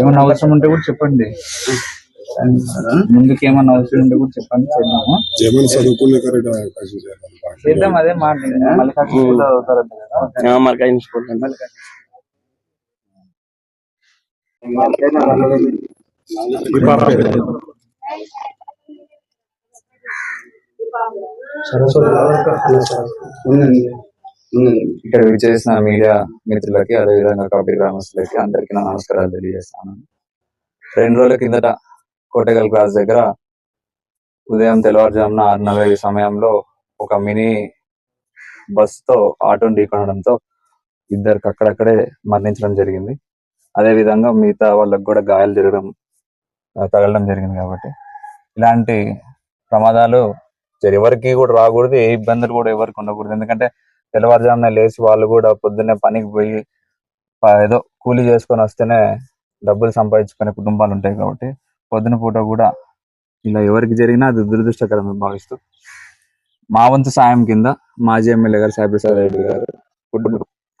ఏమన్నా అవసరం ఉంటే కూడా చెప్పండి. ముందుకు ఏమన్నా అవసరం ఉంటే కూడా చెప్పండి చేద్దాము. చదువుకునే చేద్దాం అదే మాట. మల్లికార్జున స్కూల్లో చదువుతారు కదా. మరకాయ స్కూల్ ఇక్కడ విచ్చేసిన మీడియా మిత్రులకి అదేవిధంగా కబడ్డీ గ్రామస్తులకి అందరికీ నా నమస్కారాలు తెలియజేస్తాను రెండు రోజుల కిందట కోటగల్ క్లాస్ దగ్గర ఉదయం తెల్లవారుజామున ఆరు నలభై సమయంలో ఒక మినీ బస్తో తో ఢీకొనడంతో ఇద్దరికి అక్కడక్కడే మరణించడం జరిగింది. అదే విధంగా మిగతా వాళ్ళకు కూడా గాయాలు జరగడం తగలడం జరిగింది కాబట్టి. ఇలాంటి ప్రమాదాలు ఎవరికి కూడా రాకూడదు ఏ ఇబ్బందులు కూడా ఎవరికి ఉండకూడదు. ఎందుకంటే తెల్లవారుజామున లేచి వాళ్ళు కూడా పొద్దున్నే పనికి పోయి ఏదో కూలీ చేసుకొని వస్తేనే డబ్బులు సంపాదించుకునే కుటుంబాలు ఉంటాయి కాబట్టి పొద్దున పూట కూడా ఇలా ఎవరికి జరిగినా అది దురదృష్టకరమని భావిస్తూ. మా వంతు సాయం కింద మాజీ ఎమ్మెల్యే గారు సాయిప్రసాద్ రెడ్డి గారు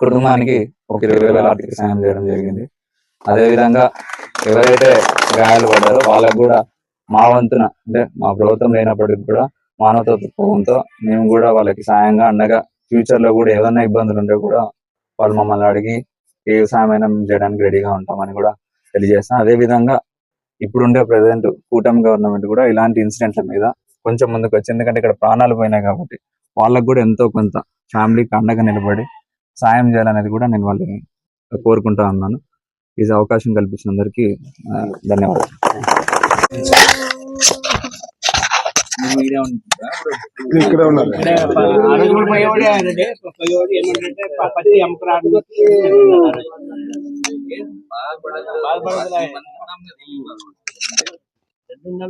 కుటుంబానికి ఒక ఇరవై వేల ఆర్థిక సాయం చేయడం జరిగింది. అదే విధంగా ఎవరైతే గాయాలు పడ్డారో వాళ్ళకు కూడా మా వంతున అంటే మా ప్రభుత్వం లేనప్పటికీ కూడా మానవతత్వంతో మేము కూడా వాళ్ళకి సాయంగా అండగా ఫ్యూచర్లో కూడా ఏదైనా ఇబ్బందులు ఉంటే కూడా వాళ్ళు మమ్మల్ని అడిగి ఏ సాయమైనా మేము చేయడానికి రెడీగా ఉంటామని కూడా తెలియజేస్తాం. అదే విధంగా ఇప్పుడుండే ప్రెసెంట్ కూటమి గవర్నమెంట్ కూడా ఇలాంటి ఇన్సిడెంట్ల మీద కొంచెం ముందుకు వచ్చి ఎందుకంటే ఇక్కడ ప్రాణాలు పోయినాయి కాబట్టి వాళ్ళకు కూడా ఎంతో కొంత ఫ్యామిలీకి అండగా నిలబడి సాయం చేయాలనేది కూడా నేను వాళ్ళని కోరుకుంటా ఉన్నాను. ఈ అవకాశం కల్పించిన అందరికీ ధన్యవాదాలు. ఇక్కడ ఉన్నారు.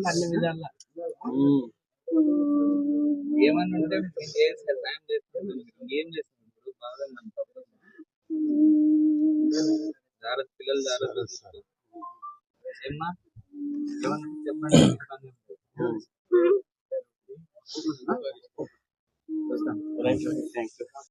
అన్ని విధాలా. ఏమన్నా ఉంటే ఏం చేస్తాం? బాగా మన తప్పు జాగ్రత్త పిల్లలు జాగ్రత్త ఏమ్మా ఏమన్నా చెప్పండి వస్తాం థ్యాంక్ యూ